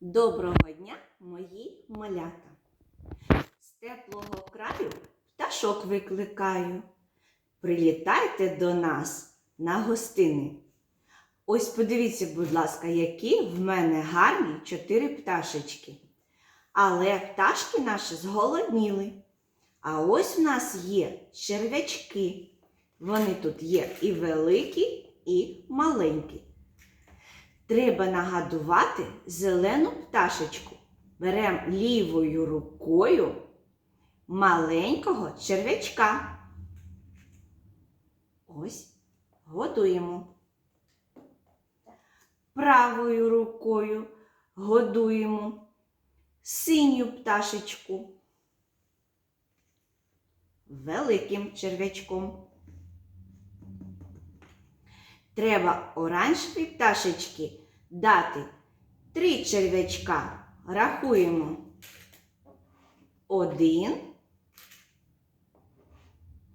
Доброго дня, мої малята. З теплого краю пташок викликаю. Прилітайте до нас на гостини. Ось подивіться, будь ласка, які в мене гарні чотири пташечки. Але пташки наші зголодніли. А ось в нас є черв'ячки. Вони тут є і великі, і маленькі. Треба нагадувати зелену пташечку. Беремо лівою рукою маленького черв'ячка. Ось годуємо. Правою рукою годуємо синю пташечку. Великим черв'ячком. Треба оранжевій пташечки дати три черв'ячка. Рахуємо. Один,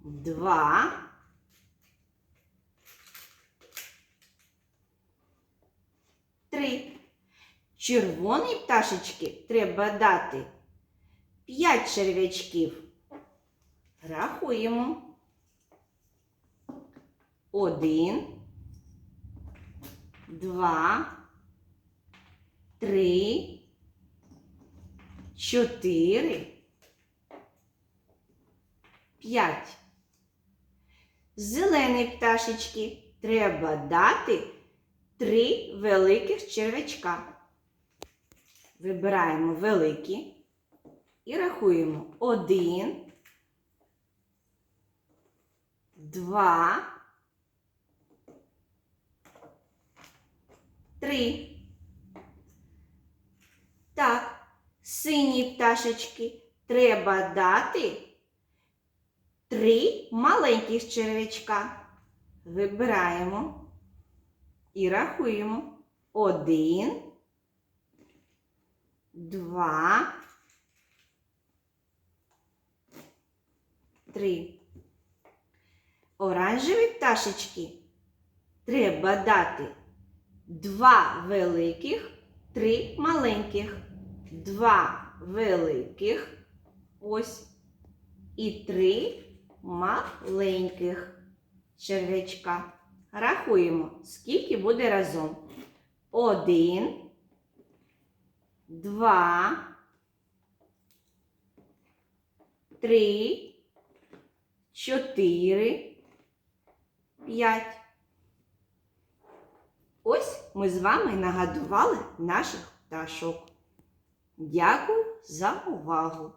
два, три. Червоній пташечки треба дати п'ять черв'ячків. Рахуємо. Один два, три, чотири, п'ять. Зеленій пташечки треба дати три великих червячка. Вибираємо великі і рахуємо один, два. Три. Так, синій пташечки треба дати три маленьких черв'ячка. Вибираємо і рахуємо. Один, два, три. Оранжеві пташечки треба дати Два великих, три маленьких. Два великих. Ось. І три маленьких черв'ячка. Рахуємо, скільки буде разом. Один, два, три, чотири, п'ять. Ось ми з вами нагадували наших пташок. Дякую за увагу!